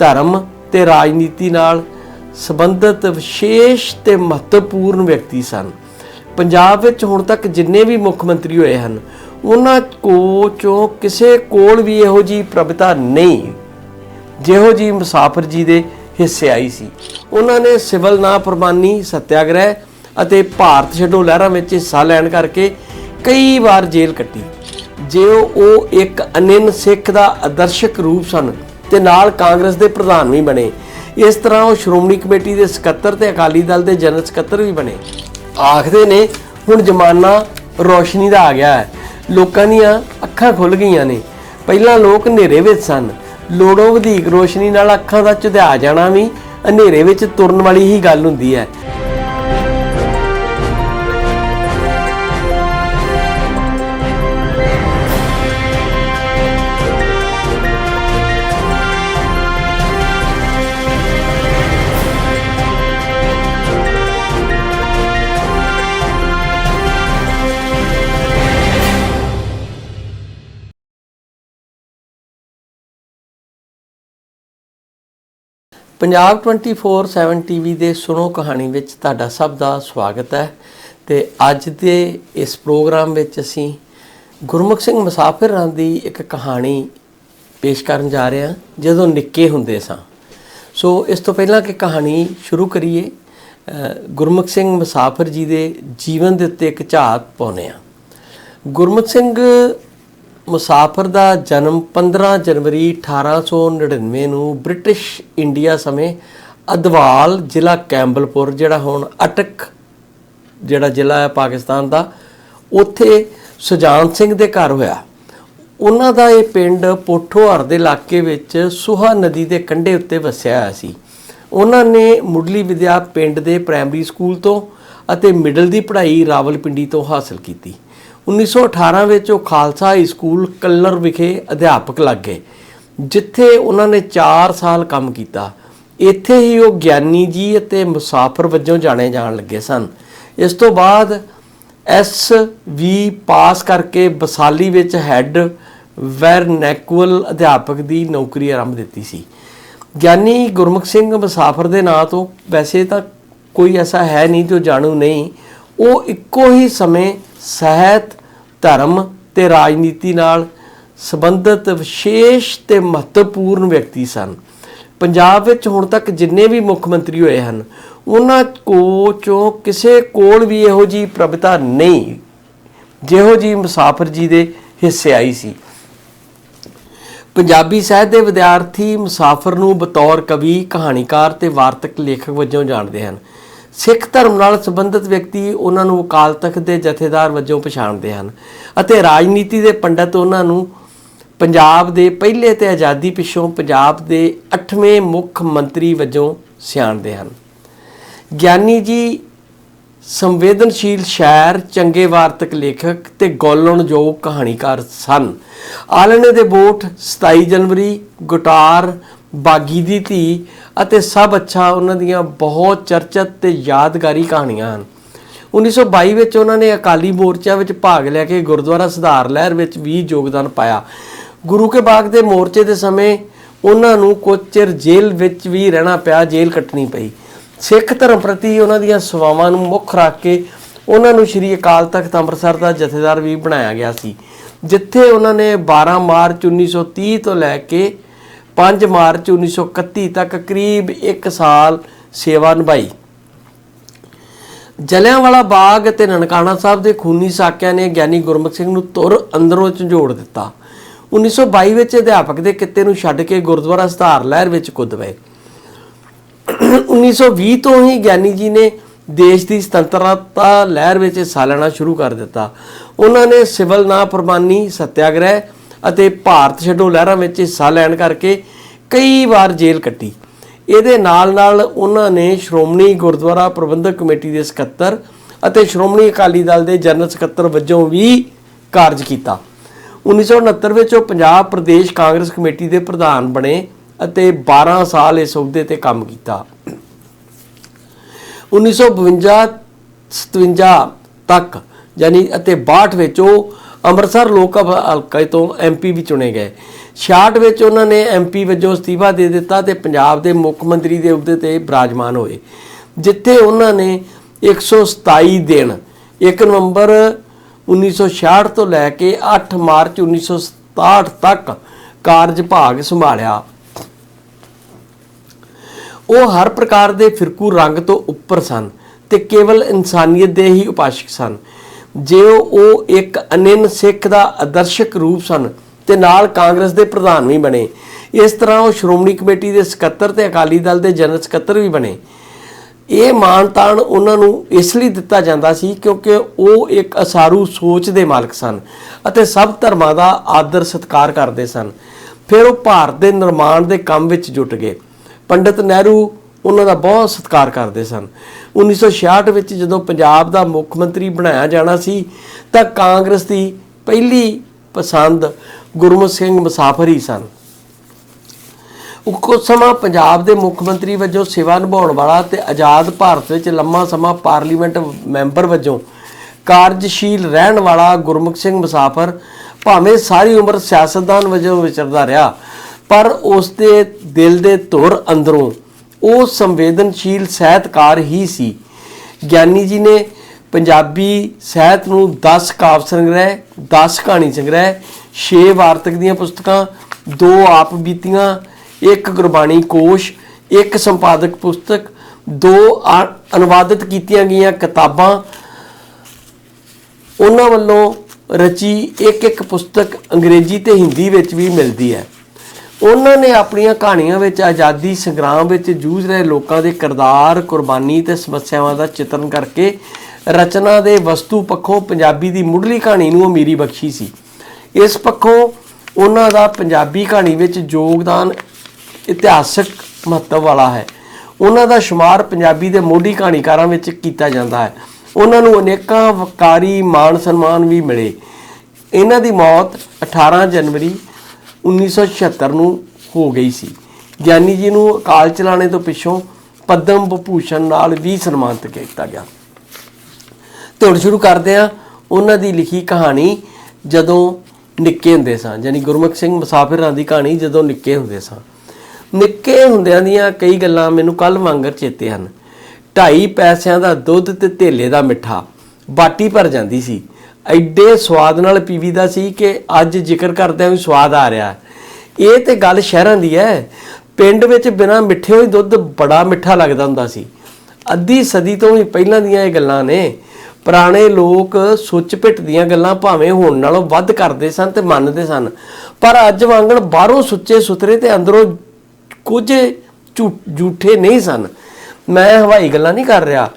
ਧਰਮ ਤੇ ਰਾਜਨੀਤੀ ਨਾਲ ਸੰਬੰਧਿਤ ਵਿਸ਼ੇਸ਼ ਤੇ ਮਹੱਤਵਪੂਰਨ ਵਿਅਕਤੀ ਸਨ। ਪੰਜਾਬ ਵਿੱਚ ਹੁਣ ਤੱਕ ਜਿੰਨੇ ਵੀ ਮੁੱਖ ਮੰਤਰੀ ਹੋਏ ਹਨ, ਉਹਨਾਂ ਕੋ ਚੋਂ ਕਿਸੇ ਕੋਲ ਵੀ ਇਹੋ ਜੀ ਪ੍ਰਭਤਾ ਨਹੀਂ। ਜਿਹੋ ਜੀ ਮੁਸਾਫਰ ਜੀ ਦੇ ਹਿੱਸੇ ਆਈ ਸੀ। ਉਹਨਾਂ ਨੇ ਸਿਵਲ ਨਾ ਪ੍ਰਮਾਨੀ, ਸਤਿਆਗ੍ਰਹਿ ਅਤੇ ਭਾਰਤ ਛੱਡੋ ਲਹਿਰਾਂ ਵਿੱਚ ਹਿੱਸਾ ਲੈਣ ਕਰਕੇ ਕਈ ਵਾਰ ਜੇਲ੍ਹ ਕੱਟੀ। ਜੇ ਉਹ ਇੱਕ ਅਨਿੰਨ ਸਿੱਖ ਦਾ ਆਦਰਸ਼ਕ ਰੂਪ ਸਨ ਤੇ ਨਾਲ ਕਾਂਗਰਸ ਦੇ ਪ੍ਰਧਾਨ ਵੀ ਬਣੇ। ਇਸ ਤਰ੍ਹਾਂ ਉਹ ਸ਼੍ਰੋਮਣੀ ਕਮੇਟੀ ਦੇ ਸਕੱਤਰ ਤੇ ਅਕਾਲੀ ਦਲ ਦੇ ਜਨਰਲ ਸਕੱਤਰ ਵੀ ਬਣੇ। ਆਖਦੇ ਨੇ, ਹੁਣ ਜ਼ਮਾਨਾ ਰੋਸ਼ਨੀ ਦਾ ਆ ਗਿਆ ਹੈ। ਲੋਕਾਂ ਦੀਆਂ ਅੱਖਾਂ ਖੁੱਲ ਗਈਆਂ ਨੇ। ਪਹਿਲਾਂ ਲੋਕ ਹਨੇਰੇ ਵਿੱਚ ਸਨ। ਲੋੜੋਂ ਵਧੇਕ ਰੋਸ਼ਨੀ ਨਾਲ ਅੱਖਾਂ ਦਾ ਚੁਧਿਆ ਜਾਣਾ ਵੀ ਹਨੇਰੇ ਵਿੱਚ ਤੁਰਨ ਵਾਲੀ ਹੀ ਗੱਲ ਹੁੰਦੀ ਹੈ। ਪੰਜਾਬ 24/7 ਟੀਵੀ ਦੇ ਸੁਣੋ ਕਹਾਣੀ ਵਿੱਚ ਤੁਹਾਡਾ ਸਭ ਦਾ ਸਵਾਗਤ ਹੈ ਤੇ ਅੱਜ ਦੇ ਇਸ ਪ੍ਰੋਗਰਾਮ ਵਿੱਚ ਅਸੀਂ ਗੁਰਮੁਖ ਸਿੰਘ ਮੁਸਾਫਿਰ ਰਾਂ ਦੀ ਇੱਕ ਕਹਾਣੀ ਪੇਸ਼ ਕਰਨ ਜਾ ਰਹੇ ਹਾਂ, ਜਦੋਂ ਨਿੱਕੇ ਹੁੰਦੇ ਸਾਂ। ਸੋ ਇਸ ਤੋਂ ਪਹਿਲਾਂ ਕਿ ਕਹਾਣੀ ਸ਼ੁਰੂ ਕਰੀਏ ਗੁਰਮੁਖ ਸਿੰਘ ਮੁਸਾਫਿਰ ਜੀ ਦੇ ਜੀਵਨ ਦੇ ਉੱਤੇ ਇੱਕ ਝਾਤ ਪਾਉਂਦੇ ਹਾਂ। ਗੁਰਮੁਖ ਸਿੰਘ ਮੁਸਾਫਰ ਦਾ ਜਨਮ 15 ਜਨਵਰੀ 1899 ਨੂੰ ਬ੍ਰਿਟਿਸ਼ ਇੰਡੀਆ ਸਮੇਂ ਅਦਵਾਲ ਜ਼ਿਲ੍ਹਾ ਕੈਂਬਲਪੁਰ, ਜਿਹੜਾ ਹੁਣ ਅਟਕ, ਜਿਹੜਾ ਜ਼ਿਲ੍ਹਾ ਹੈ ਪਾਕਿਸਤਾਨ ਦਾ, ਉੱਥੇ ਸੁਜਾਨ ਸਿੰਘ ਦੇ ਘਰ ਹੋਇਆ। ਉਹਨਾਂ ਦਾ ਇਹ ਪਿੰਡ ਪੋਠੋਹਰ ਦੇ ਇਲਾਕੇ ਵਿੱਚ ਸੁਹਾ ਨਦੀ ਦੇ ਕੰਢੇ ਉੱਤੇ ਵਸਿਆ ਹੋਇਆ ਸੀ। ਉਹਨਾਂ ਨੇ ਮੁੱਢਲੀ ਵਿਦਿਆ ਪਿੰਡ ਦੇ ਪ੍ਰਾਇਮਰੀ ਸਕੂਲ ਤੋਂ ਅਤੇ ਮਿਡਲ ਦੀ ਪੜ੍ਹਾਈ ਰਾਵਲਪਿੰਡੀ ਤੋਂ ਹਾਸਲ ਕੀਤੀ। 1918 ਵਿੱਚ ਉਹ ਖਾਲਸਾ ਹਾਈ ਸਕੂਲ ਕੱਲਰ ਵਿਖੇ ਅਧਿਆਪਕ ਲੱਗ ਗਏ, ਜਿੱਥੇ ਉਹਨਾਂ ਨੇ 4 ਸਾਲ ਕੰਮ ਕੀਤਾ। ਇੱਥੇ ਹੀ ਉਹ ਗਿਆਨੀ ਜੀ ਅਤੇ ਮੁਸਾਫਰ ਵਜੋਂ ਜਾਣੇ ਜਾਣ ਲੱਗੇ ਸਨ। ਇਸ ਤੋਂ ਬਾਅਦ ਐਸ ਵੀ ਪਾਸ ਕਰਕੇ ਬਸਾਲੀ ਵਿੱਚ ਹੈੱਡ ਵੈਰਨੈਕੁਅਲ ਅਧਿਆਪਕ ਦੀ ਨੌਕਰੀ ਆਰੰਭ ਦਿੱਤੀ ਸੀ। ਗਿਆਨੀ ਗੁਰਮੁਖ ਸਿੰਘ ਮੁਸਾਫਰ ਦੇ ਨਾਂ ਤੋਂ ਵੈਸੇ ਤਾਂ ਕੋਈ ਐਸਾ ਹੈ ਨਹੀਂ ਜੋ ਜਾਣੂ ਨਹੀਂ। ਉਹ ਇੱਕੋ ਹੀ ਸਮੇਂ ਸਾਹਿਤ, ਧਰਮ ਤੇ ਰਾਜਨੀਤੀ ਨਾਲ ਸੰਬੰਧਿਤ ਵਿਸ਼ੇਸ਼ ਤੇ ਮਹੱਤਵਪੂਰਨ ਵਿਅਕਤੀ ਸਨ। ਪੰਜਾਬ ਵਿੱਚ ਹੁਣ ਤੱਕ ਜਿੰਨੇ ਵੀ ਮੁੱਖ ਮੰਤਰੀ ਹੋਏ ਹਨ, ਉਹਨਾਂ ਕੋ ਚੋਂ ਕਿਸੇ ਕੋਲ ਵੀ ਇਹੋ ਜੀ ਪ੍ਰਭਤਾ ਨਹੀਂ, ਜਿਹੋ ਜੀ ਮੁਸਾਫਰ ਜੀ ਦੇ ਹਿੱਸੇ ਆਈ ਸੀ। ਪੰਜਾਬੀ ਸਾਹਿਤ ਦੇ ਵਿਦਿਆਰਥੀ ਮੁਸਾਫਰ ਨੂੰ ਬਤੌਰ ਕਵੀ, ਕਹਾਣੀਕਾਰ ਤੇ ਵਾਰਤਕ ਲੇਖਕ ਵਜੋਂ ਜਾਣਦੇ ਹਨ। ਸਿੱਖ ਧਰਮ ਨਾਲ ਸੰਬੰਧਿਤ ਵਿਅਕਤੀ ਉਹਨਾਂ ਨੂੰ ਅਕਾਲ ਤਖਤ ਦੇ ਜਥੇਦਾਰ ਵਜੋਂ ਪਛਾਣਦੇ ਹਨ ਅਤੇ ਰਾਜਨੀਤੀ ਦੇ ਪੰਡਤ ਉਹਨਾਂ ਨੂੰ ਪੰਜਾਬ ਦੇ ਪਹਿਲੇ ਤੇ ਆਜ਼ਾਦੀ ਪਿੱਛੋਂ ਪੰਜਾਬ ਦੇ 8ਵੇਂ ਮੁੱਖ ਮੰਤਰੀ ਵਜੋਂ ਸਿਆਣਦੇ ਹਨ। ਗਿਆਨੀ ਜੀ ਸੰਵੇਦਨਸ਼ੀਲ ਸ਼ਾਇਰ, ਚੰਗੇ ਵਾਰਤਕ ਲੇਖਕ ਤੇ ਗੋਲਣਯੋਗ ਕਹਾਣੀਕਾਰ ਸਨ। ਆਲਣੇ ਦੇ ਬੋਟ 27 ਜਨਵਰੀ, ਗੁਟਾਰ ਬਾਗੀ ਦੀ ਧੀ ਅਤੇ ਸਭ ਅੱਛਾ ਉਹਨਾਂ ਦੀਆਂ ਬਹੁਤ ਚਰਚਿਤ ਤੇ ਯਾਦਗਾਰੀ ਕਹਾਣੀਆਂ ਹਨ। 1922 ਵਿੱਚ ਉਹਨਾਂ ਨੇ ਅਕਾਲੀ ਮੋਰਚਾ ਵਿੱਚ ਭਾਗ ਲੈ ਕੇ ਗੁਰਦੁਆਰਾ ਸੁਧਾਰ ਲਹਿਰ ਵਿੱਚ ਵੀ ਯੋਗਦਾਨ ਪਾਇਆ। ਗੁਰੂ ਕੇ ਬਾਗ ਦੇ ਮੋਰਚੇ ਦੇ ਸਮੇਂ ਉਹਨਾਂ ਨੂੰ ਕੁਝ ਚਿਰ ਜੇਲ੍ਹ ਵਿੱਚ ਵੀ ਰਹਿਣਾ ਪਿਆ, ਜੇਲ੍ਹ ਕੱਟਣੀ ਪਈ। ਸਿੱਖ ਧਰਮ ਪ੍ਰਤੀ ਉਹਨਾਂ ਦੀਆਂ ਸੇਵਾਵਾਂ ਨੂੰ ਮੁੱਖ ਰੱਖ ਕੇ ਉਹਨਾਂ ਨੂੰ ਸ੍ਰੀ ਅਕਾਲ ਤਖਤ ਅੰਮ੍ਰਿਤਸਰ ਦਾ ਜਥੇਦਾਰ ਵੀ ਬਣਾਇਆ ਗਿਆ ਸੀ, ਜਿੱਥੇ ਉਹਨਾਂ ਨੇ 12 ਮਾਰਚ 1930 ਤੋਂ ਲੈ ਕੇ 5 ਮਾਰਚ 1931 ਤੱਕ ਕਰੀਬ 1 ਸਾਲ ਸੇਵਾ ਨਿਭਾਈ। ਜਲਿਆਂਵਾਲਾ ਬਾਗ ਅਤੇ ਨਨਕਾਣਾ ਸਾਹਿਬ ਦੇ ਖੂਨੀ ਸਾਕਿਆਂ ਨੇ ਗਿਆਨੀ ਗੁਰਮੁਖ ਸਿੰਘ ਨੂੰ ਤੁਰ ਅੰਦਰੋਂ ਝੰਜੋੜ ਦਿੱਤਾ। 1922 ਵਿੱਚ ਅਧਿਆਪਕ ਦੇ ਕਿੱਤੇ ਨੂੰ ਛੱਡ ਕੇ ਗੁਰਦੁਆਰਾ ਸੁਧਾਰ ਲਹਿਰ ਵਿੱਚ ਕੁੱਦ ਪਏ। 1920 ਤੋਂ ਹੀ ਗਿਆਨੀ ਜੀ ਨੇ ਦੇਸ਼ ਦੀ ਸੁਤੰਤਰਤਾ ਲਹਿਰ ਵਿੱਚ ਹਿੱਸਾ ਲੈਣਾ ਸ਼ੁਰੂ ਕਰ ਦਿੱਤਾ। ਉਹਨਾਂ ਨੇ ਸਿਵਲ ਨਾ ਪ੍ਰਮਾਨੀ ਸਤਿਆਗ੍ਰਹਿ ਅਤੇ ਭਾਰਤ ਛੱਡੋ ਲਹਿਰਾਂ ਵਿੱਚ ਹਿੱਸਾ ਲੈਣ ਕਰਕੇ ਕਈ ਵਾਰ ਜੇਲ੍ਹ ਕੱਟੀ। ਇਹਦੇ ਨਾਲ ਨਾਲ ਉਹਨਾਂ ਨੇ ਸ਼੍ਰੋਮਣੀ ਗੁਰਦੁਆਰਾ ਪ੍ਰਬੰਧਕ ਕਮੇਟੀ ਦੇ ਸਕੱਤਰ ਅਤੇ ਸ਼੍ਰੋਮਣੀ ਅਕਾਲੀ ਦਲ ਦੇ ਜਨਰਲ ਸਕੱਤਰ ਵਜੋਂ ਵੀ ਕਾਰਜ ਕੀਤਾ। 1969 ਵਿੱਚ ਉਹ ਪੰਜਾਬ ਪ੍ਰਦੇਸ਼ ਕਾਂਗਰਸ ਕਮੇਟੀ ਦੇ ਪ੍ਰਧਾਨ ਬਣੇ ਅਤੇ 12 ਸਾਲ ਇਸ ਅਹੁਦੇ ਤੇ ਕੰਮ ਕੀਤਾ। 1952 57 ਤੱਕ, ਯਾਨੀ ਅਤੇ 62 ਵਿੱਚ ਉਹ ਅੰਮ੍ਰਿਤਸਰ ਲੋਕ ਸਭਾ ਹਲਕੇ ਤੋਂ ਐਮਪੀ ਵੀ ਚੁਣੇ ਗਏ। 66 ਵਿੱਚ ਉਹਨਾਂ ਨੇ ਐਮਪੀ ਵਜੋਂ ਅਸਤੀਫਾ ਦੇ ਦਿੱਤਾ ਤੇ ਪੰਜਾਬ ਦੇ ਮੁੱਖ ਮੰਤਰੀ ਦੇ ਅਹੁਦੇ ਤੇ ਬਿਰਾਜਮਾਨ ਹੋਏ। ਜਿੱਥੇ ਉਹਨਾਂ ਨੇ 127 ਦਿਨ 1 ਨਵੰਬਰ 1966 ਤੋਂ ਲੈ ਕੇ 8 ਮਾਰਚ 1967 ਤੱਕ ਕਾਰਜਭਾਗ ਸੰਭਾਲਿਆ। ਉਹ ਹਰ ਪ੍ਰਕਾਰ ਦੇ ਫਿਰਕੂ ਰੰਗ ਤੋਂ ਉੱਪਰ ਸਨ ਤੇ ਕੇਵਲ ਇਨਸਾਨੀਅਤ ਦੇ ਹੀ ਉਪਾਸ਼ਕ ਸਨ। ਜੇ ਉਹ ਇੱਕ ਅਨਿੰਨ ਸਿੱਖ ਦਾ ਆਦਰਸ਼ਕ ਰੂਪ ਸਨ ਤੇ ਨਾਲ ਕਾਂਗਰਸ ਦੇ ਪ੍ਰਧਾਨ ਵੀ ਬਣੇ, ਇਸ ਤਰ੍ਹਾਂ ਉਹ ਸ਼੍ਰੋਮਣੀ ਕਮੇਟੀ ਦੇ ਸਕੱਤਰ ਤੇ ਅਕਾਲੀ ਦਲ ਦੇ ਜਨਰਲ ਸਕੱਤਰ ਵੀ ਬਣੇ। ਇਹ ਮਾਣ ਉਹਨਾਂ ਨੂੰ ਇਸ ਲਈ ਦਿੱਤਾ ਜਾਂਦਾ ਸੀ ਕਿਉਂਕਿ ਉਹ ਇੱਕ ਅਸਾਰੂ ਸੋਚ ਦੇ ਮਾਲਕ ਸਨ ਅਤੇ ਸਭ ਧਰਮਾਂ ਦਾ ਆਦਰ ਸਤਿਕਾਰ ਕਰਦੇ ਸਨ। ਫਿਰ ਉਹ ਭਾਰਤ ਦੇ ਨਿਰਮਾਣ ਦੇ ਕੰਮ ਵਿੱਚ ਜੁਟ ਗਏ। ਪੰਡਿਤ ਨਹਿਰੂ ਉਹਨਾਂ ਦਾ ਬਹੁਤ ਸਤਿਕਾਰ ਕਰਦੇ ਸਨ। 1966 ਵਿੱਚ ਜਦੋਂ ਪੰਜਾਬ ਦਾ ਮੁੱਖ ਮੰਤਰੀ ਬਣਾਇਆ ਜਾਣਾ ਸੀ, ਤਾਂ ਕਾਂਗਰਸ ਦੀ ਪਹਿਲੀ ਪਸੰਦ ਗੁਰਮੁਖ ਸਿੰਘ ਮੁਸਾਫਰ ਹੀ ਸਨ। ਉਹ ਕੁਝ ਸਮਾਂ ਪੰਜਾਬ ਦੇ ਮੁੱਖ ਮੰਤਰੀ ਵਜੋਂ ਸੇਵਾ ਨਿਭਾਉਣ ਵਾਲਾ ਤੇ ਆਜ਼ਾਦ ਭਾਰਤ ਵਿੱਚ ਲੰਮਾ ਸਮਾਂ ਪਾਰਲੀਮੈਂਟ ਮੈਂਬਰ ਵਜੋਂ ਕਾਰਜਸ਼ੀਲ ਰਹਿਣ ਵਾਲਾ ਗੁਰਮੁਖ ਸਿੰਘ ਮੁਸਾਫਰ ਭਾਵੇਂ ਸਾਰੀ ਉਮਰ ਸਿਆਸਤਦਾਨ ਵਜੋਂ ਵਿਚਰਦਾ ਰਿਹਾ, ਪਰ ਉਸ ਦੇ ਦਿਲ ਦੇ ਧੁਰ ਅੰਦਰੋਂ ਉਹ ਸੰਵੇਦਨਸ਼ੀਲ ਸਾਹਿਤਕਾਰ ਹੀ ਸੀ। ਗਿਆਨੀ ਜੀ ਨੇ ਪੰਜਾਬੀ ਸਾਹਿਤ ਨੂੰ 10 ਕਾਵਿ ਸੰਗ੍ਰਹਿ 10 ਕਹਾਣੀ ਸੰਗ੍ਰਹਿ 6 ਵਾਰਤਕ ਦੀਆਂ ਪੁਸਤਕਾਂ, ਦੋ ਆਪ ਬੀਤੀਆਂ, ਇੱਕ ਗੁਰਬਾਣੀ ਕੋਸ਼, ਇੱਕ ਸੰਪਾਦਕ ਪੁਸਤਕ, ਦੋ ਅਨੁਵਾਦਿਤ ਕੀਤੀਆਂ ਗਈਆਂ ਕਿਤਾਬਾਂ। ਉਹਨਾਂ ਵੱਲੋਂ ਰਚੀ ਇੱਕ ਇੱਕ ਪੁਸਤਕ ਅੰਗਰੇਜ਼ੀ ਤੇ ਹਿੰਦੀ ਵਿੱਚ ਵੀ ਮਿਲਦੀ ਹੈ। ਉਹਨਾਂ ਨੇ ਆਪਣੀਆਂ ਕਹਾਣੀਆਂ ਵਿੱਚ ਆਜ਼ਾਦੀ ਸੰਗਰਾਮ ਵਿੱਚ ਜੂਝ ਰਹੇ ਲੋਕਾਂ ਦੇ ਕਿਰਦਾਰ, ਕੁਰਬਾਨੀ ਤੇ ਸਮੱਸਿਆਵਾਂ ਦਾ ਚਿੱਤਰਨ ਕਰਕੇ ਰਚਨਾ ਦੇ ਵਸਤੂ ਪੱਖੋਂ ਪੰਜਾਬੀ ਦੀ ਮੁੱਢਲੀ ਕਹਾਣੀ ਨੂੰ ਅਮੀਰੀ ਬਖਸ਼ੀ ਸੀ। ਇਸ ਪੱਖੋਂ ਉਹਨਾਂ ਦਾ ਪੰਜਾਬੀ ਕਹਾਣੀ ਵਿੱਚ ਯੋਗਦਾਨ ਇਤਿਹਾਸਕ ਮਹੱਤਵ ਵਾਲਾ ਹੈ। ਉਹਨਾਂ ਦਾ ਸ਼ੁਮਾਰ ਪੰਜਾਬੀ ਦੇ ਮੋਢੀ ਕਹਾਣੀਕਾਰਾਂ ਵਿੱਚ ਕੀਤਾ ਜਾਂਦਾ ਹੈ। ਉਹਨਾਂ ਨੂੰ ਅਨੇਕਾਂ ਵਕਾਰੀ ਮਾਣ ਸਨਮਾਨ ਵੀ ਮਿਲੇ। ਇਹਨਾਂ ਦੀ ਮੌਤ 18 ਜਨਵਰੀ 1976 ਨੂੰ ਹੋ ਗਈ ਸੀ। ਗਿਆਨੀ ਜੀ ਨੂੰ ਅਕਾਲ ਚਲਾਣੇ ਤੋਂ ਪਿੱਛੋਂ ਪਦਮ ਵਿਭੂਸ਼ਣ ਨਾਲ ਵੀ ਸਨਮਾਨਿਤ ਕੀਤਾ ਗਿਆ। ਤੇ ਹੁਣ ਸ਼ੁਰੂ ਕਰਦੇ ਆ ਉਹਨਾਂ ਦੀ ਲਿਖੀ ਕਹਾਣੀ ਜਦੋਂ ਨਿੱਕੇ ਹੁੰਦੇ ਸਾਂ, ਯਾਨੀ ਗੁਰਮੁਖ ਸਿੰਘ ਮੁਸਾਫਿਰਾਂ ਦੀ ਕਹਾਣੀ ਜਦੋਂ ਨਿੱਕੇ ਹੁੰਦੇ ਸਾਂ। ਨਿੱਕੇ ਹੁੰਦਿਆਂ ਦੀਆਂ ਕਈ ਗੱਲਾਂ ਮੈਨੂੰ ਕੱਲ ਵਾਂਗਰ ਚੇਤੇ ਹਨ। ਢਾਈ ਪੈਸਿਆਂ ਦਾ ਦੁੱਧ ਤੇ ਧੇਲੇ ਦਾ ਮਿੱਠਾ, ਬਾਟੀ ਭਰ ਜਾਂਦੀ ਸੀ। ਐਡੇ ਸਵਾਦ ਨਾਲ ਪੀਵੀਦਾ ਸੀ ਕਿ ਅੱਜ ਜ਼ਿਕਰ ਕਰਦਿਆਂ ਵੀ ਸਵਾਦ ਆ ਰਿਹਾ ਇਹ ਤੇ ਗੱਲ ਸ਼ਹਿਰਾਂ ਦੀ ਹੈ। ਪਿੰਡ ਵਿੱਚ ਬਿਨਾਂ ਮਿੱਠੇ ਹੋਈ ਦੁੱਧ ਬੜਾ ਮਿੱਠਾ ਲੱਗਦਾ ਹੁੰਦਾ ਸੀ। ਅੱਧੀ ਸਦੀ ਤੋਂ ਵੀ ਪਹਿਲਾਂ ਦੀਆਂ ਇਹ ਗੱਲਾਂ ਨੇ। ਪੁਰਾਣੇ ਲੋਕ ਸੁੱਚ ਪਿੱਟ ਦੀਆਂ ਗੱਲਾਂ ਭਾਵੇਂ ਹੁਣ ਨਾਲੋਂ ਵੱਧ ਕਰਦੇ ਸਨ ਤੇ ਮੰਨਦੇ ਸਨ, ਪਰ ਅੱਜ ਵਾਂਗਣ ਬਾਹਰੋਂ ਸੁੱਚੇ ਸੁਥਰੇ ਤੇ ਅੰਦਰੋਂ ਕੁਝ ਝੂ- ਝੂਠੇ ਨਹੀਂ ਸਨ। ਮੈਂ ਹਵਾਈ ਗੱਲਾਂ ਨਹੀਂ ਕਰ ਰਿਹਾ।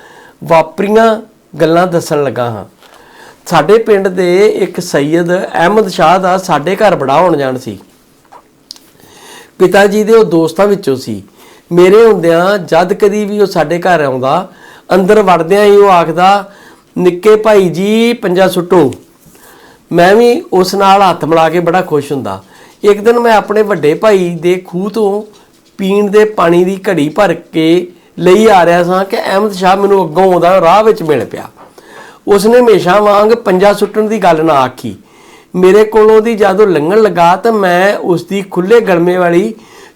ਵਾਪਰੀਆਂ ਗੱਲਾਂ ਦੱਸਣ ਲੱਗਾ ਹਾਂ। ਸਾਡੇ ਪਿੰਡ ਦੇ ਇੱਕ ਸੈਯਦ ਅਹਿਮਦ ਸ਼ਾਹ ਦਾ ਸਾਡੇ ਘਰ ਬੜਾ ਹੋਣ ਜਾਣ ਸੀ। ਪਿਤਾ ਜੀ ਦੇ ਉਹ ਦੋਸਤਾਂ ਵਿੱਚੋਂ ਸੀ। ਮੇਰੇ ਹੁੰਦਿਆਂ ਜਦ ਕਦੀ ਵੀ ਉਹ ਸਾਡੇ ਘਰ ਆਉਂਦਾ, ਅੰਦਰ ਵੜਦਿਆਂ ਹੀ ਉਹ ਆਖਦਾ, ਨਿੱਕੇ ਭਾਈ ਜੀ, ਪੰਜਾ ਸੁੱਟੋ। ਮੈਂ ਵੀ ਉਸ ਨਾਲ ਹੱਥ ਮਿਲਾ ਕੇ ਬੜਾ ਖੁਸ਼ ਹੁੰਦਾ। ਇੱਕ ਦਿਨ ਮੈਂ ਆਪਣੇ ਵੱਡੇ ਭਾਈ ਦੇ ਖੂਹ ਤੋਂ ਪੀਣ ਦੇ ਪਾਣੀ ਦੀ ਘੜੀ ਭਰ ਕੇ ਲਈ ਆ ਰਿਹਾ ਸਾਂ ਕਿ ਅਹਿਮਦ ਸ਼ਾਹ ਮੈਨੂੰ ਅੱਗੋਂ ਆਉਂਦਾ ਰਾਹ ਵਿੱਚ ਮਿਲ ਪਿਆ। ਉਸਨੇ ਹਮੇਸ਼ਾ ਵਾਂਗ ਪੰਜਾ ਸੁੱਟਣ ਦੀ ਗੱਲ ਨਾ ਆਖੀ। ਮੇਰੇ ਕੋਲੋਂ ਦੀ ਜਦੋਂ ਲੰਘਣ ਲੱਗਾ ਤਾਂ ਮੈਂ ਉਸ ਦੀ ਖੁੱਲੇ ਗਲਮੇ ਵਾਲੀ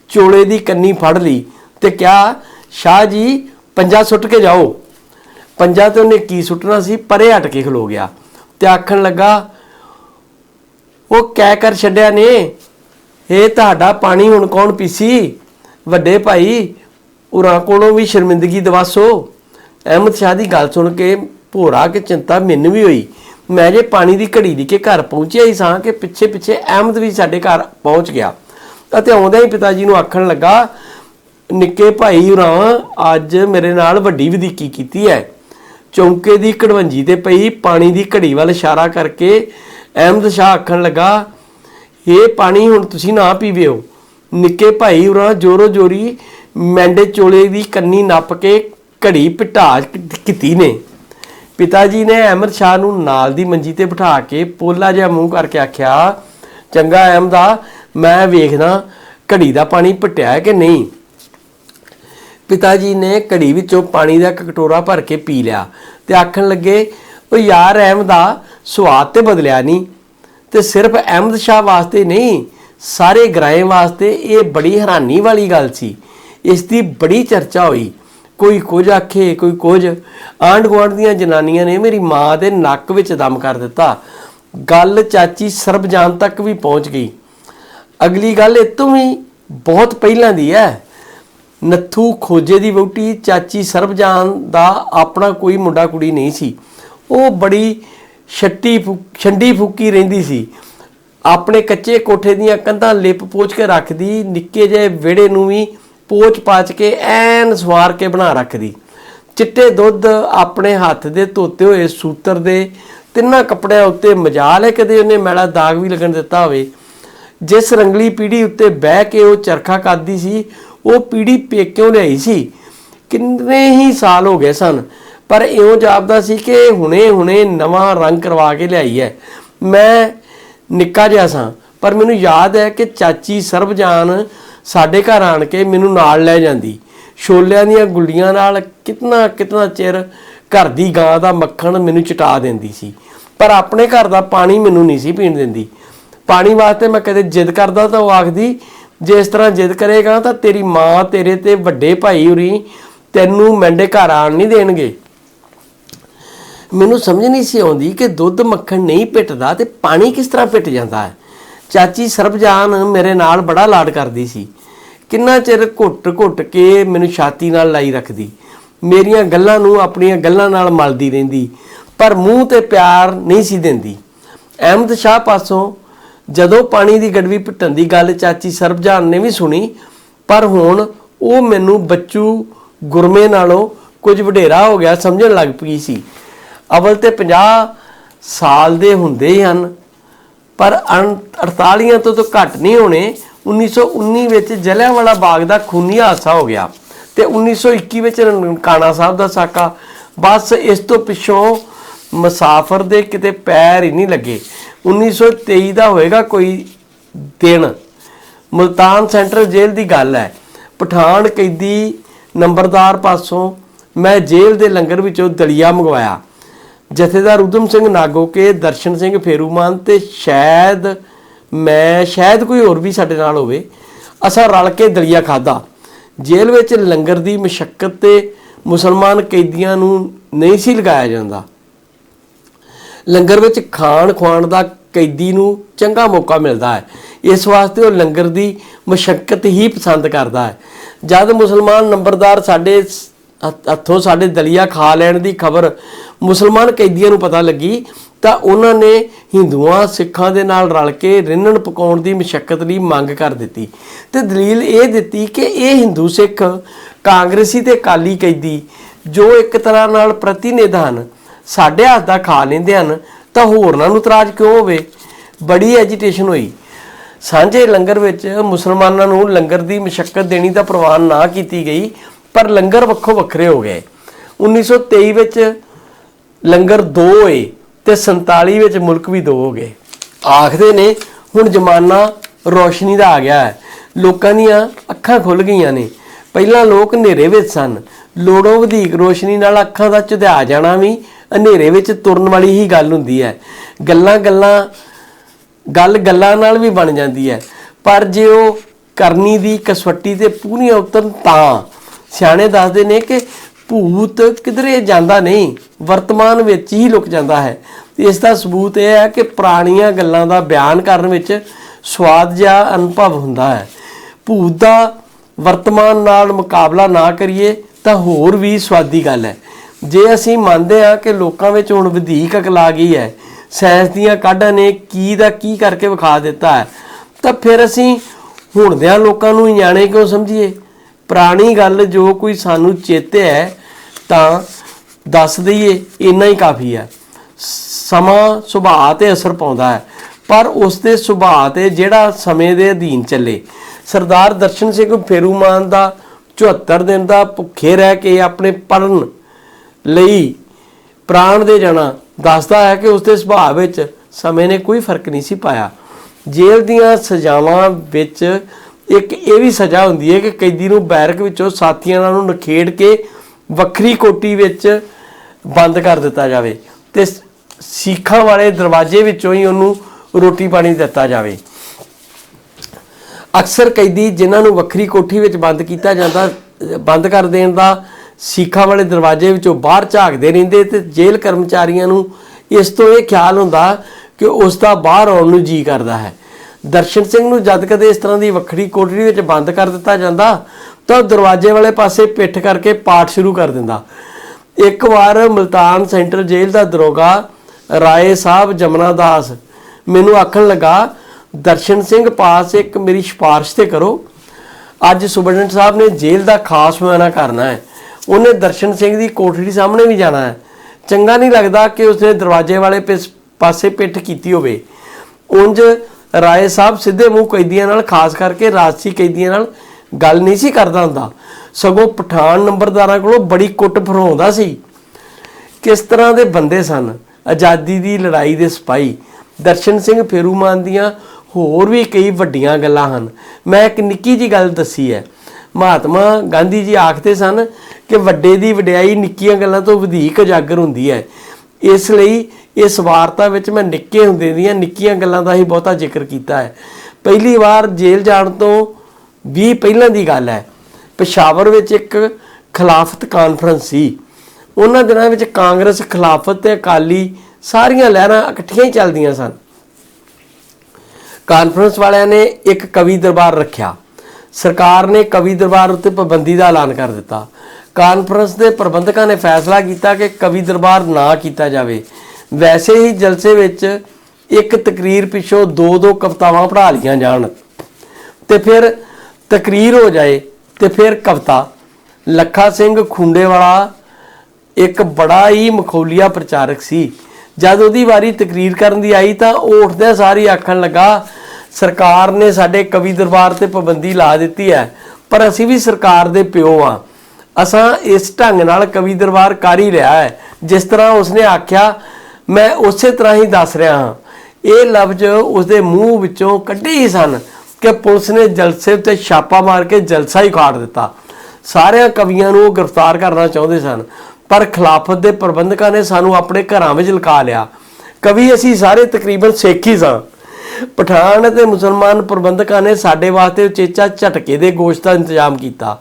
ਚੋਲੇ ਦੀ ਕੰਨੀ ਫੜ ਲਈ ਤੇ ਕਿਹਾ, ਸ਼ਾਹ ਜੀ, ਪੰਜਾ ਸੁੱਟ ਕੇ ਜਾਓ। ਪੰਜਾ ਤੇ ਉਹਨੇ ਕੀ ਸੁੱਟਣਾ ਸੀ? ਪਰੇ ਹਟ ਕੇ ਖਲੋ ਗਿਆ ਤੇ ਆਖਣ ਲੱਗਾ, ਉਹ ਕਹਿ ਕਰ ਛੱਡਿਆ ਨੇ, ਇਹ ਤੁਹਾਡਾ ਪਾਣੀ ਹੁਣ ਕੌਣ ਪੀਸੀ? ਵੱਡੇ ਭਾਈ, ਉਰਾਂ ਕੋਲੋਂ ਵੀ ਸ਼ਰਮਿੰਦਗੀ ਦਵਾਸੋ। ਅਹਿਮਦ ਸ਼ਾਹ ਦੀ ਗੱਲ ਸੁਣ ਕੇ ਭੋਰਾ ਕੇ ਚਿੰਤਾ ਮੈਨੂੰ ਵੀ ਹੋਈ। ਮੈਂ ਜੇ ਪਾਣੀ ਦੀ ਘੜੀ ਦੀ ਕੇ ਘਰ ਪਹੁੰਚਿਆ ਹੀ ਸਾਂ ਕਿ ਪਿੱਛੇ ਪਿੱਛੇ ਅਹਿਮਦ ਵੀ ਸਾਡੇ ਘਰ ਪਹੁੰਚ ਗਿਆ। ਅਤੇ ਆਉਂਦਿਆਂ ਹੀ ਪਿਤਾ ਜੀ ਨੂੰ ਆਖਣ ਲੱਗਾ, ਨਿੱਕੇ ਭਾਈ ਉਰਾਂ ਅੱਜ ਮੇਰੇ ਨਾਲ ਵੱਡੀ ਵਧੀਕੀ ਕੀਤੀ ਹੈ। ਚੌਂਕੇ ਦੀ ਕੜਵੰਜੀ ਤੇ ਪਈ ਪਾਣੀ ਦੀ ਘੜੀ ਵੱਲ ਇਸ਼ਾਰਾ ਕਰਕੇ ਅਹਿਮਦ ਸ਼ਾਹ ਆਖਣ ਲੱਗਾ, ਇਹ ਪਾਣੀ ਹੁਣ ਤੁਸੀਂ ਨਾ ਪੀਵਿਓ। ਨਿੱਕੇ ਭਾਈ ਉਰਾਂ ਜੋਰੋ ਜੋਰੀ ਮੈਂਡੇ ਚੋਲੇ ਦੀ ਕੰਨੀ ਨੱਪ ਕੇ ਘੜੀ ਪਿਟਾ ਕੀਤੀ ਨੇ। ਪਿਤਾ ਜੀ ਨੇ ਅਹਿਮਦ ਸ਼ਾਹ ਨੂੰ ਨਾਲ ਦੀ ਮੰਜੀ ਤੇ ਬਿਠਾ ਕੇ ਪੋਲਾ ਜਿਹਾ ਮੂੰਹ ਕਰਕੇ ਆਖਿਆ, ਚੰਗਾ ਅਹਿਮਦਾ, ਮੈਂ ਵੇਖਦਾ ਘੜੀ ਦਾ ਪਾਣੀ ਪਟਿਆ ਹੈ ਕਿ ਨਹੀਂ? ਪਿਤਾ ਜੀ ਨੇ ਘੜੀ ਵਿੱਚੋਂ ਪਾਣੀ ਦਾ ਕਟੋਰਾ ਭਰ ਕੇ ਪੀ ਲਿਆ ਤੇ ਆਖਣ ਲੱਗੇ ਉਹ ਯਾਰ ਅਹਿਮਦਾ ਸਵਾਦ ਤੇ ਬਦਲਿਆ ਨਹੀਂ ਤੇ ਸਿਰਫ ਅਹਿਮਦ ਸ਼ਾਹ ਵਾਸਤੇ ਨਹੀਂ, ਸਾਰੇ ਗ੍ਰਾਏ ਵਾਸਤੇ ਇਹ ਬੜੀ ਹੈਰਾਨੀ ਵਾਲੀ ਗੱਲ ਸੀ। ਇਸ ਦੀ ਬੜੀ ਚਰਚਾ ਹੋਈ। ਕੋਈ ਕੁਝ ਆਖੇ, ਕੋਈ ਕੁਝ। ਆਂਢ ਗੁਆਂਢ ਦੀਆਂ ਜਨਾਨੀਆਂ ਨੇ ਮੇਰੀ ਮਾਂ ਦੇ ਨੱਕ ਵਿੱਚ ਦਮ ਕਰ ਦਿੱਤਾ। ਗੱਲ ਚਾਚੀ ਸਰਬਜਾਨ ਤੱਕ ਵੀ ਪਹੁੰਚ ਗਈ। ਅਗਲੀ ਗੱਲ ਇਹ ਤੋਂ ਵੀ ਬਹੁਤ ਪਹਿਲਾਂ ਦੀ ਹੈ। ਨੱਥੂ ਖੋਜੇ ਦੀ ਵਹੁਟੀ ਚਾਚੀ ਸਰਬਜਾਨ ਦਾ ਆਪਣਾ ਕੋਈ ਮੁੰਡਾ ਕੁੜੀ ਨਹੀਂ ਸੀ। ਉਹ ਬੜੀ ਛੱਟੀ ਫੁ- ਛੰਡੀ ਫੁੱਕੀ ਰਹਿੰਦੀ ਸੀ। ਆਪਣੇ ਕੱਚੇ ਕੋਠੇ ਦੀਆਂ ਕੰਧਾਂ ਲਿਪ ਪੋਚ ਕੇ ਰੱਖਦੀ, ਨਿੱਕੇ ਜਿਹੇ ਵਿਹੜੇ ਨੂੰ ਵੀ ਪੋਚ ਪਾਚ ਕੇ ਐਨ ਸਵਾਰ ਕੇ ਬਣਾ ਰੱਖਦੀ। ਚਿੱਟੇ ਦੁੱਧ ਆਪਣੇ ਹੱਥ ਦੇ ਧੋਤੇ ਹੋਏ ਸੂਤਰ ਦੇ, ਤਿੰਨਾਂ ਕੱਪੜਿਆਂ ਉੱਤੇ ਮਜਾਲ ਹੈ ਕਦੇ ਉਹਨੇ ਮੈਲਾ ਦਾਗ ਵੀ ਲੱਗਣ ਦਿੱਤਾ ਹੋਵੇ। ਜਿਸ ਰੰਗਲੀ ਪੀੜੀ ਉੱਤੇ ਬਹਿ ਕੇ ਉਹ ਚਰਖਾ ਕੱਦਦੀ ਸੀ, ਉਹ ਪੀੜੀ ਪੇਕਿਓਂ ਲਿਆਈ ਸੀ। ਕਿੰਨੇ ਹੀ ਸਾਲ ਹੋ ਗਏ ਸਨ, ਪਰ ਇਉਂ ਜਾਪਦਾ ਸੀ ਕਿ ਹੁਣੇ-ਹੁਣੇ ਨਵਾਂ ਰੰਗ ਕਰਵਾ ਕੇ ਲਿਆਈ ਹੈ। ਮੈਂ ਨਿੱਕਾ ਜਿਹਾ ਸਾਂ, ਪਰ ਮੈਨੂੰ ਯਾਦ ਹੈ ਕਿ ਚਾਚੀ ਸਰਬਜਾਨ ਸਾਡੇ ਘਰ ਆਣ ਕੇ ਮੈਨੂੰ ਨਾਲ ਲੈ ਜਾਂਦੀ। ਛੋਲਿਆਂ ਦੀਆਂ ਗੁੱਲੀਆਂ ਨਾਲ ਕਿਤਨਾ ਕਿਤਨਾ ਚਿਰ ਘਰ ਦੀ ਗਾਂ ਦਾ ਮੱਖਣ ਮੈਨੂੰ ਚਟਾ ਦਿੰਦੀ ਸੀ। ਪਰ ਆਪਣੇ ਘਰ ਦਾ ਪਾਣੀ ਮੈਨੂੰ ਨਹੀਂ ਸੀ ਪੀਣ ਦਿੰਦੀ। ਪਾਣੀ ਵਾਸਤੇ ਮੈਂ ਕਦੇ ਜਿੱਦ ਕਰਦਾ ਤਾਂ ਉਹ ਆਖਦੀ, ਜੇ ਇਸ ਤਰ੍ਹਾਂ ਜਿੱਦ ਕਰੇਗਾ ਤਾਂ ਤੇਰੀ ਮਾਂ ਤੇਰੇ ਤੇ ਵੱਡੇ ਭਾਈ ਹੋਰੀ ਤੈਨੂੰ ਮੈਂਡੇ ਘਰ ਆਣ ਨਹੀਂ ਦੇਣਗੇ। ਮੈਨੂੰ ਸਮਝ ਨਹੀਂ ਸੀ ਆਉਂਦੀ ਕਿ ਦੁੱਧ ਮੱਖਣ ਨਹੀਂ ਪਿੱਟਦਾ ਤੇ ਪਾਣੀ ਕਿਸ ਤਰ੍ਹਾਂ ਪਿੱਟ ਜਾਂਦਾ ਹੈ। ਚਾਚੀ ਸਰਬਜਾਨ ਮੇਰੇ ਨਾਲ ਬੜਾ ਲਾਡ ਕਰਦੀ ਸੀ। ਕਿੰਨਾ ਚਿਰ ਘੁੱਟ-ਘੁੱਟ ਕੇ ਮੈਨੂੰ ਛਾਤੀ ਨਾਲ ਲਾਈ ਰੱਖਦੀ? ਮੇਰੀਆਂ ਗੱਲਾਂ ਨੂੰ ਆਪਣੀਆਂ ਗੱਲਾਂ ਨਾਲ ਮਲਦੀ ਰਹਿੰਦੀ, ਪਰ ਮੂੰਹ ਤੇ ਪਿਆਰ ਨਹੀਂ ਸੀ ਦਿੰਦੀ। ਅਹਿਮਦ ਸ਼ਾਹ ਪਾਸੋਂ ਜਦੋਂ ਪਾਣੀ ਦੀ ਗੜਵੀ ਪਿੱਟਣ ਦੀ ਗੱਲ ਚਾਚੀ ਸਰਬਜਾਨ ਨੇ ਵੀ ਸੁਣੀ, ਪਰ ਹੁਣ ਉਹ ਮੈਨੂੰ ਬੱਚੂ ਗੁਰਮੇ ਨਾਲੋਂ ਕੁਝ ਵਡੇਰਾ ਹੋ ਗਿਆ ਸਮਝਣ ਲੱਗ ਪਈ ਸੀ। ਅਵਲ ਤੇ 50 ਸਾਲ ਦੇ ਹੁੰਦੇ ਹੀ ਹਨ, ਪਰ 48 ਤੋਂ ਤਾਂ ਘੱਟ ਨਹੀਂ ਹੋਣੇ। 1919 ਵਿੱਚ ਜਲਿਆਂਵਾਲਾ ਬਾਗ ਦਾ ਖੂਨੀ ਹਾਦਸਾ ਹੋ ਗਿਆ ਤੇ 1921 ਵਿੱਚ ਨਨਕਾਣਾ ਸਾਹਿਬ ਦਾ ਸਾਕਾ। ਬਸ ਇਸ ਤੋਂ ਪਿੱਛੋਂ ਮੁਸਾਫਰ ਦੇ ਕਿਤੇ ਪੈਰ ਹੀ ਨਹੀਂ ਲੱਗੇ। 1923 ਦਾ ਹੋਏਗਾ ਕੋਈ ਦਿਨ। ਮੁਲਤਾਨ ਸੈਂਟਰਲ ਜੇਲ੍ਹ ਦੀ ਗੱਲ ਹੈ। ਪਠਾਨ ਕੈਦੀ ਨੰਬਰਦਾਰ ਪਾਸੋਂ ਮੈਂ ਜੇਲ੍ਹ ਦੇ ਲੰਗਰ ਵਿੱਚੋਂ ਦਲੀਆ ਮੰਗਵਾਇਆ। ਜਥੇਦਾਰ ਉਦਮ ਸਿੰਘ ਨਾਗੋਕੇ, ਦਰਸ਼ਨ ਸਿੰਘ ਫੇਰੂਮਾਨ ਤੇ ਸ਼ਾਇਦ ਮੈਂ ਸ਼ਾਇਦ ਕੋਈ ਹੋਰ ਵੀ ਸਾਡੇ ਨਾਲ ਹੋਵੇ, ਅਸਾਂ ਰਲ ਕੇ ਦਲੀਆ ਖਾਦਾ ਜੇਲ੍ਹ ਵਿੱਚ ਲੰਗਰ ਦੀ ਮਸ਼ੱਕਤ ਤੇ ਮੁਸਲਮਾਨ ਕੈਦੀਆਂ ਨੂੰ ਨਹੀਂ ਸੀ ਲਗਾਇਆ ਜਾਂਦਾ। ਲੰਗਰ ਵਿੱਚ ਖਾਣ ਖਵਾਣ ਦਾ ਕੈਦੀ ਨੂੰ ਚੰਗਾ ਮੌਕਾ ਮਿਲਦਾ ਹੈ। ਇਸ ਵਾਸਤੇ ਉਹ ਲੰਗਰ ਦੀ ਮਸ਼ੱਕਤ ਹੀ ਪਸੰਦ ਕਰਦਾ ਹੈ। ਜਦ ਮੁਸਲਮਾਨ ਨੰਬਰਦਾਰ ਸਾਡੇ ਹੱਥੋਂ ਸਾਡੇ ਦਲੀਆ ਖਾ ਲੈਣ ਦੀ ਖਬਰ ਮੁਸਲਮਾਨ ਕੈਦੀਆਂ ਨੂੰ ਪਤਾ ਲੱਗੀ ਤਾਂ ਉਹਨਾਂ ਨੇ ਹਿੰਦੂਆਂ, ਸਿੱਖਾਂ ਦੇ ਨਾਲ ਰਲ ਕੇ ਰਿੰਨਣ ਪਕਾਉਣ ਦੀ ਮਸ਼ੱਕਤ ਲਈ ਮੰਗ ਕਰ ਦਿੱਤੀ। ਤੇ ਦਲੀਲ ਇਹ ਦਿੱਤੀ ਕਿ ਇਹ ਹਿੰਦੂ ਸਿੱਖ ਕਾਂਗਰਸੀ ਤੇ ਕਾਲੀ ਕੈਦੀ ਜੋ ਇੱਕ ਤਰ੍ਹਾਂ ਨਾਲ ਪ੍ਰਤੀਨਿਧ ਹਨ, ਸਾਡੇ ਹੱਥ ਦਾ ਖਾ ਲੈਂਦੇ ਹਨ, ਤਾਂ ਹੋਰਨਾਂ ਨੂੰ ਇਤਰਾਜ਼ ਕਿਉਂ ਹੋਵੇ? ਬੜੀ ਐਜੀਟੇਸ਼ਨ ਹੋਈ। ਸਾਂਝੇ ਲੰਗਰ ਵਿੱਚ ਮੁਸਲਮਾਨਾਂ ਨੂੰ ਲੰਗਰ ਦੀ ਮਸ਼ੱਕਤ ਦੇਣੀ ਦਾ ਪ੍ਰਵਾਨ ਨਾ ਕੀਤੀ ਗਈ, ਪਰ ਲੰਗਰ ਵੱਖੋ ਵੱਖਰੇ ਹੋ ਗਏ। 1923 ਵਿੱਚ ਲੰਗਰ ਦੋ ਹੋਏ। ਤੇ 47 ਵਿੱਚ ਮੁਲਕ ਵੀ ਦੋ ਹੋ ਗਏ। ਆਖਦੇ ਨੇ, ਹੁਣ ਜ਼ਮਾਨਾ ਰੋਸ਼ਨੀ ਦਾ ਆ ਗਿਆ ਹੈ। ਲੋਕਾਂ ਦੀਆਂ ਅੱਖਾਂ ਖੁੱਲ ਗਈਆਂ ਨੇ। ਪਹਿਲਾਂ ਲੋਕ ਹਨੇਰੇ ਵਿੱਚ ਸਨ। ਲੋੜੋਂ ਵਧੇਕ ਰੋਸ਼ਨੀ ਨਾਲ ਅੱਖਾਂ ਦਾ ਚੁਧਿਆ ਜਾਣਾ ਵੀ ਹਨੇਰੇ ਵਿੱਚ ਤੁਰਨ ਵਾਲੀ ਹੀ ਗੱਲ ਹੁੰਦੀ ਹੈ। ਗੱਲਾਂ ਗੱਲਾਂ, ਗੱਲ ਗੱਲਾਂ ਨਾਲ ਵੀ ਬਣ ਜਾਂਦੀ ਹੈ। ਪਰ ਜੇ ਉਹ ਕਰਨੀ ਦੀ ਕਸਵੱਟੀ ਤੇ ਪੂਰੀਆਂ ਉਤਰਨ ਤਾਂ ਸਿਆਣੇ ਦੱਸਦੇ ਨੇ ਕਿ ਭੂਤ ਕਿਧਰੇ ਜਾਂਦਾ ਨਹੀਂ, ਵਰਤਮਾਨ ਵਿੱਚ ਹੀ ਲੁਕ ਜਾਂਦਾ ਹੈ। ਇਸ ਦਾ ਸਬੂਤ ਇਹ ਹੈ ਕਿ ਪੁਰਾਣੀਆਂ ਗੱਲਾਂ ਦਾ ਬਿਆਨ ਕਰਨ ਵਿੱਚ ਸਵਾਦ ਜਿਹਾ ਅਨੁਭਵ ਹੁੰਦਾ ਹੈ। ਭੂਤ ਦਾ ਵਰਤਮਾਨ ਨਾਲ ਮੁਕਾਬਲਾ ਨਾ ਕਰੀਏ ਤਾਂ ਹੋਰ ਵੀ ਸਵਾਦੀ ਗੱਲ ਹੈ। ਜੇ ਅਸੀਂ ਮੰਨਦੇ ਹਾਂ ਕਿ ਲੋਕਾਂ ਵਿੱਚ ਹੁਣ ਵਧੇਕ ਅਕਲ ਆ ਗਈ ਹੈ ਸਾਇੰਸ ਦੀਆਂ ਕਾਢਾਂ ਨੇ ਕੀ ਦਾ ਕੀ ਕਰਕੇ ਵਿਖਾ ਦਿੱਤਾ ਹੈ, ਤਾਂ ਫਿਰ ਅਸੀਂ ਹੁਣ ਦਿਆਂ ਲੋਕਾਂ ਨੂੰ ਨਿਆਣੇ ਕਿਉਂ ਸਮਝੀਏ? ਪੁਰਾਣੀ ਗੱਲ ਜੋ ਕੋਈ ਸਾਨੂੰ ਚੇਤੇ ਹੈ ਤਾਂ ਦੱਸ ਦਈਏ, ਇੰਨਾ ਹੀ ਕਾਫੀ ਹੈ। ਸਮਾਂ ਸੁਭਾਅ ਤੇ ਅਸਰ ਪਾਉਂਦਾ ਹੈ, ਪਰ ਉਸ ਦੇ ਸੁਭਾਅ ਤੇ ਜਿਹੜਾ ਸਮੇਂ ਦੇ ਅਧੀਨ ਚੱਲੇ। ਸਰਦਾਰ ਦਰਸ਼ਨ ਸਿੰਘ ਫੇਰੂਮਾਨ ਦਾ 74 ਦਿਨ ਦਾ ਭੁੱਖੇ ਰਹਿ ਕੇ ਆਪਣੇ ਪੜਨ ਲਈ ਪ੍ਰਾਣ ਦੇ ਜਾਣਾ ਦੱਸਦਾ ਹੈ ਕਿ ਉਸ ਦੇ ਸੁਭਾਅ ਵਿੱਚ ਸਮੇਂ ਨੇ ਕੋਈ ਫ਼ਰਕ ਨਹੀਂ ਸੀ ਪਾਇਆ। ਜੇਲ੍ਹ ਦੀਆਂ ਸਜ਼ਾਵਾਂ ਵਿੱਚ ਇੱਕ ਇਹ ਵੀ ਸਜ਼ਾ ਹੁੰਦੀ ਹੈ ਕਿ ਕੈਦੀ ਨੂੰ ਬੈਰਕ ਵਿੱਚੋਂ ਸਾਥੀਆਂ ਨਾਲ ਨੂੰ ਨਖੇੜ ਕੇ ਵੱਖਰੀ ਕੋਟੀ ਵਿੱਚ ਬੰਦ ਕਰ ਦਿੱਤਾ ਜਾਵੇ ਤੇ ਸੀਖਾਂ ਵਾਲੇ ਦਰਵਾਜ਼ੇ ਵਿੱਚੋਂ ਹੀ ਉਹਨੂੰ ਰੋਟੀ ਪਾਣੀ ਦਿੱਤਾ ਜਾਵੇ। ਅਕਸਰ ਕੈਦੀ ਜਿਨ੍ਹਾਂ ਨੂੰ ਵੱਖਰੀ ਕੋਠੀ ਵਿੱਚ ਬੰਦ ਕੀਤਾ ਜਾਂਦਾ, ਬੰਦ ਕਰ ਦੇਣ ਦਾ ਸੀਖਾਂ ਵਾਲੇ ਦਰਵਾਜ਼ੇ ਵਿੱਚੋਂ ਬਾਹਰ ਝਾਕਦੇ ਰਹਿੰਦੇ ਤੇ ਜੇਲ੍ਹ ਕਰਮਚਾਰੀਆਂ ਨੂੰ ਇਸ ਤੋਂ ਇਹ ਖਿਆਲ ਹੁੰਦਾ ਕਿ ਉਸ ਦਾ ਬਾਹਰ ਆਉਣ ਨੂੰ ਜੀ ਕਰਦਾ ਹੈ। ਦਰਸ਼ਨ ਸਿੰਘ ਨੂੰ ਜਦ ਕਦੇ ਇਸ ਤਰ੍ਹਾਂ ਦੀ ਵੱਖਰੀ ਕੋਠੜੀ ਵਿੱਚ ਬੰਦ ਕਰ ਦਿੱਤਾ ਜਾਂਦਾ ਤਾਂ ਉਹ ਦਰਵਾਜ਼ੇ ਵਾਲੇ ਪਾਸੇ ਪਿੱਠ ਕਰਕੇ ਪਾਠ ਸ਼ੁਰੂ ਕਰ ਦਿੰਦਾ। ਇੱਕ ਵਾਰ ਮਲਤਾਨ ਸੈਂਟਰਲ ਜੇਲ੍ਹ ਦਾ ਦਰੋਗਾ ਰਾਏ ਸਾਹਿਬ ਜਮਨਾ ਦਾਸ ਮੈਨੂੰ ਆਖਣ ਲੱਗਾ, ਦਰਸ਼ਨ ਸਿੰਘ, ਪਾਸ ਇੱਕ ਮੇਰੀ ਸਿਫਾਰਿਸ਼ ਤੇ ਕਰੋ। ਅੱਜ ਸੁਬਰਡੈਂਟ ਸਾਹਿਬ ਨੇ ਜੇਲ੍ਹ ਦਾ ਖਾਸ ਮੁਆਇਨਾ ਕਰਨਾ ਹੈ। ਉਹਨੇ ਦਰਸ਼ਨ ਸਿੰਘ ਦੀ ਕੋਠੜੀ ਸਾਹਮਣੇ ਵੀ ਜਾਣਾ ਹੈ। ਚੰਗਾ ਨਹੀਂ ਲੱਗਦਾ ਕਿ ਉਸਨੇ ਦਰਵਾਜ਼ੇ ਵਾਲੇ ਪਿਸ- ਪਾਸੇ ਪਿੱਠ ਕੀਤੀ ਹੋਵੇ। ਉਂਝ ਰਾਏ ਸਾਹਿਬ ਸਿੱਧੇ ਮੂੰਹ ਕੈਦੀਆਂ ਨਾਲ, ਖਾਸ ਕਰਕੇ ਰਾਜਸੀ ਕੈਦੀਆਂ ਨਾਲ ਗੱਲ ਨਹੀਂ ਸੀ ਕਰਦਾ ਹੁੰਦਾ। ਸਗੋਂ ਪਠਾਨ ਨੰਬਰਦਾਰਾਂ ਕੋਲੋਂ ਬੜੀ ਕੁੱਟ ਫਰਮਾਉਂਦਾ ਸੀ। ਕਿਸ ਤਰ੍ਹਾਂ ਦੇ ਬੰਦੇ ਸਨ? ਆਜ਼ਾਦੀ ਦੀ ਲੜਾਈ ਦੇ ਸਿਪਾਹੀ। ਦਰਸ਼ਨ ਸਿੰਘ ਫੇਰੂਮਾਨ ਦੀਆਂ ਹੋਰ ਵੀ ਕਈ ਵੱਡੀਆਂ ਗੱਲਾਂ ਹਨ। ਮੈਂ ਇੱਕ ਨਿੱਕੀ ਜੀ ਗੱਲ ਦੱਸੀ ਹੈ। ਮਹਾਤਮਾ ਗਾਂਧੀ ਜੀ ਆਖਦੇ ਸਨ ਕਿ ਵੱਡੇ ਦੀ ਵਡਿਆਈ ਨਿੱਕੀਆਂ ਗੱਲਾਂ ਤੋਂ ਵਧੇਕ ਉਜਾਗਰ ਹੁੰਦੀ ਹੈ। ਇਸ ਲਈ ਇਸ ਵਾਰਤਾ ਵਿੱਚ ਮੈਂ ਨਿੱਕੇ ਹੁੰਦੇ ਦੀਆਂ ਨਿੱਕੀਆਂ ਗੱਲਾਂ ਦਾ ਹੀ ਬਹੁਤਾ ਜ਼ਿਕਰ ਕੀਤਾ ਹੈ। ਪਹਿਲੀ ਵਾਰ ਜੇਲ੍ਹ ਜਾਣ ਤੋਂ ਵੀ ਪਹਿਲਾਂ ਦੀ ਗੱਲ ਹੈ। ਪਸ਼ਾਵਰ ਵਿੱਚ ਇੱਕ ਖਿਲਾਫਤ ਕਾਨਫਰੰਸ ਸੀ। ਉਹਨਾਂ ਦਿਨਾਂ ਵਿੱਚ ਕਾਂਗਰਸ, ਖਿਲਾਫਤ ਤੇ ਅਕਾਲੀ ਸਾਰੀਆਂ ਲਹਿਰਾਂ ਇਕੱਠੀਆਂ ਹੀ ਚੱਲਦੀਆਂ ਸਨ। ਕਾਨਫਰੰਸ ਵਾਲਿਆਂ ਨੇ ਇੱਕ ਕਵੀ ਦਰਬਾਰ ਰੱਖਿਆ। ਸਰਕਾਰ ਨੇ ਕਵੀ ਦਰਬਾਰ ਉੱਤੇ ਪਾਬੰਦੀ ਦਾ ਐਲਾਨ ਕਰ ਦਿੱਤਾ। ਕਾਨਫਰੰਸ ਦੇ ਪ੍ਰਬੰਧਕਾਂ ਨੇ ਫੈਸਲਾ ਕੀਤਾ ਕਿ ਕਵੀ ਦਰਬਾਰ ਨਾ ਕੀਤਾ ਜਾਵੇ। ਵੈਸੇ ਹੀ ਜਲਸੇ ਵਿੱਚ ਇੱਕ ਤਕਰੀਰ ਪਿੱਛੋਂ ਦੋ ਦੋ ਕਵਿਤਾਵਾਂ ਪੜ੍ਹਾ ਲਈਆਂ ਜਾਣ। ਤੇ ਫਿਰ ਤਕਰੀਰ ਹੋ ਜਾਏ ਤੇ ਫਿਰ ਕਵਿਤਾ। ਲੱਖਾ ਸਿੰਘ ਖੁੰਡੇ ਵਾਲਾ ਇੱਕ ਬੜਾ ਹੀ ਮਖੌਲੀਆ ਪ੍ਰਚਾਰਕ ਸੀ। ਜਦ ਉਹਦੀ ਵਾਰੀ ਤਕਰੀਰ ਕਰਨ ਦੀ ਆਈ ਤਾਂ ਉਹ ਉੱਠਦਿਆਂ ਸਾਰੀ ਆਖਣ ਲੱਗਾ, ਸਰਕਾਰ ਨੇ ਸਾਡੇ ਕਵੀ ਦਰਬਾਰ ਤੇ ਪਾਬੰਦੀ ਲਾ ਦਿੱਤੀ ਹੈ, ਪਰ ਅਸੀਂ ਵੀ ਸਰਕਾਰ ਦੇ ਪਿਓ ਆ ਅਸਾਂ ਇਸ ਢੰਗ ਨਾਲ ਕਵੀ ਦਰਬਾਰ ਕਰ ਹੀ ਰਿਹਾ ਹੈ। ਜਿਸ ਤਰ੍ਹਾਂ ਉਸਨੇ ਆਖਿਆ, ਮੈਂ ਉਸੇ ਤਰ੍ਹਾਂ ਹੀ ਦੱਸ ਰਿਹਾ ਹਾਂ। ਇਹ ਲਫ਼ਜ਼ ਉਸਦੇ ਮੂੰਹ ਵਿੱਚੋਂ ਕੱਢੇ ਹੀ ਸਨ। ਕਿ ਪੁਲਿਸ ਨੇ ਜਲਸੇ ਉੱਤੇ ਛਾਪਾ ਮਾਰ ਕੇ ਜਲਸਾ ਹੀ ਖਾੜ ਦਿੱਤਾ। ਸਾਰਿਆਂ ਕਵੀਆਂ ਨੂੰ ਉਹ ਗ੍ਰਿਫਤਾਰ ਕਰਨਾ ਚਾਹੁੰਦੇ ਸਨ, ਪਰ ਖਿਲਾਫਤ ਦੇ ਪ੍ਰਬੰਧਕਾਂ ਨੇ ਸਾਨੂੰ ਆਪਣੇ ਘਰਾਂ ਵਿੱਚ ਲਕਾ ਲਿਆ। ਕਵੀ, ਅਸੀਂ ਸਾਰੇ ਤਕਰੀਬਨ ਸਿੱਖ ਹੀ ਸਾਂ। ਪਠਾਨ ਅਤੇ ਮੁਸਲਮਾਨ ਪ੍ਰਬੰਧਕਾਂ ਨੇ ਸਾਡੇ ਵਾਸਤੇ ਉਚੇਚਾ ਝਟਕੇ ਦੇ ਗੋਸ਼ਤ ਦਾ ਇੰਤਜ਼ਾਮ ਕੀਤਾ।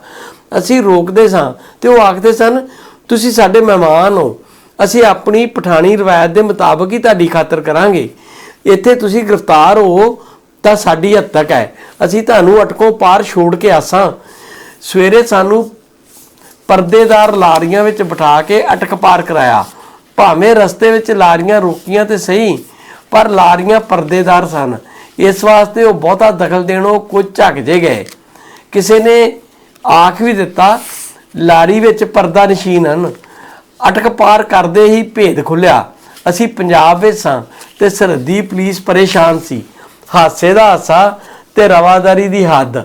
ਅਸੀਂ ਰੋਕਦੇ ਸਾਂ ਤੇ ਉਹ ਆਖਦੇ ਸਨ, ਤੁਸੀਂ ਸਾਡੇ ਮਹਿਮਾਨ ਹੋ। ਅਸੀਂ ਆਪਣੀ ਪਠਾਣੀ ਰਵਾਇਤ ਦੇ ਮੁਤਾਬਕ ਹੀ ਤੁਹਾਡੀ ਖਾਤਰ ਕਰਾਂਗੇ। ਇੱਥੇ ਤੁਸੀਂ ਗ੍ਰਿਫਤਾਰ ਹੋ ਤਾਂ ਸਾਡੀ ਹੱਦ ਤੱਕ ਹੈ। ਅਸੀਂ ਤੁਹਾਨੂੰ ਅਟਕੋਂ ਪਾਰ ਛੋੜ ਕੇ ਆਸਾਂ। ਸਵੇਰੇ ਸਾਨੂੰ ਪਰਦੇਦਾਰ ਲਾਰੀਆਂ ਵਿੱਚ ਬਿਠਾ ਕੇ ਅਟਕ ਪਾਰ ਕਰਾਇਆ। ਭਾਵੇਂ ਰਸਤੇ ਵਿੱਚ ਲਾਰੀਆਂ ਰੋਕੀਆਂ ਤੇ ਸਹੀ, ਪਰ ਲਾਰੀਆਂ ਪਰਦੇਦਾਰ ਸਨ। ਇਸ ਵਾਸਤੇ ਉਹ ਬਹੁਤਾ ਦਖਲ ਦੇਣੋਂ ਕੁਝ ਝੱਕ ਜੇ ਗਏ। ਕਿਸੇ ਨੇ ਆਖ ਵੀ ਦਿੱਤਾ, ਲਾਰੀ ਵਿੱਚ ਪਰਦਾ ਨਸ਼ੀਨ ਹਨ। ਅਟਕ ਪਾਰ ਕਰਦੇ ਹੀ ਭੇਦ ਖੁੱਲਿਆ ਅਸੀਂ ਪੰਜਾਬ ਵਿੱਚ ਸਾਂ ਤੇ ਸਰਹੱਦੀ ਪੁਲਿਸ ਪਰੇਸ਼ਾਨ ਸੀ। ਹਾਸੇ ਦਾ ਹਾਸਾ ਤੇ ਰਵਾਦਾਰੀ ਦੀ ਹੱਦ।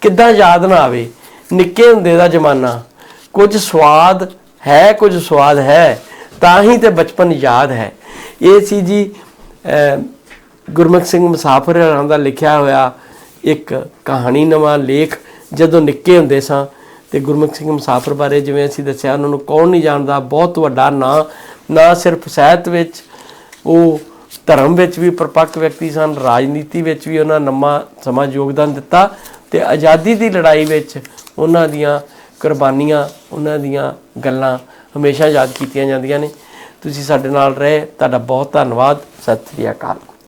ਕਿੱਦਾਂ ਯਾਦ ਨਾ ਆਵੇ। ਨਿੱਕੇ ਹੁੰਦੇ ਦਾ ਜ਼ਮਾਨਾ। ਕੁਝ ਸਵਾਦ ਹੈ, ਕੁਝ ਸਵਾਦ ਹੈ, ਤਾਂ ਹੀ ਤੇ ਬਚਪਨ ਯਾਦ ਹੈ। ਇਹ ਸੀ ਜੀ ਗੁਰਮੁਖ ਸਿੰਘ ਮੁਸਾਫਰ ਹੋਰਾਂ ਦਾ ਲਿਖਿਆ ਹੋਇਆ ਇੱਕ ਕਹਾਣੀ ਨਵਾਂ ਲੇਖ, ਜਦੋਂ ਨਿੱਕੇ ਹੁੰਦੇ ਸਾਂ ਤੇ ਗੁਰਮੁਖ ਸਿੰਘ ਮੁਸਾਫਰ ਬਾਰੇ ਜਿਵੇਂ ਅਸੀਂ ਦੱਸਿਆ, ਉਹਨਾਂ ਨੂੰ ਕੌਣ ਨਹੀਂ ਜਾਣਦਾ, ਬਹੁਤ ਵੱਡਾ ਨਾਂ। ਨਾ ਸਿਰਫ ਸਾਹਿਤ ਵਿੱਚ ਉਹ ਧਰਮ ਵਿੱਚ ਵੀ ਪਰਪੱਕ ਵਿਅਕਤੀ ਸਨ, ਰਾਜਨੀਤੀ ਵਿੱਚ ਵੀ ਉਹਨਾਂ ਲੰਮਾ ਸਮਾਂ ਯੋਗਦਾਨ ਦਿੱਤਾ ਤੇ ਆਜ਼ਾਦੀ ਦੀ ਲੜਾਈ ਵਿੱਚ ਉਹਨਾਂ ਦੀਆਂ ਕੁਰਬਾਨੀਆਂ, ਉਹਨਾਂ ਦੀਆਂ ਗੱਲਾਂ ਹਮੇਸ਼ਾ ਯਾਦ ਕੀਤੀਆਂ ਜਾਂਦੀਆਂ ਨੇ। ਤੁਸੀਂ ਸਾਡੇ ਨਾਲ ਰਹੇ, ਤੁਹਾਡਾ ਬਹੁਤ ਧੰਨਵਾਦ, ਸਤਿ ਸ੍ਰੀ ਅਕਾਲ।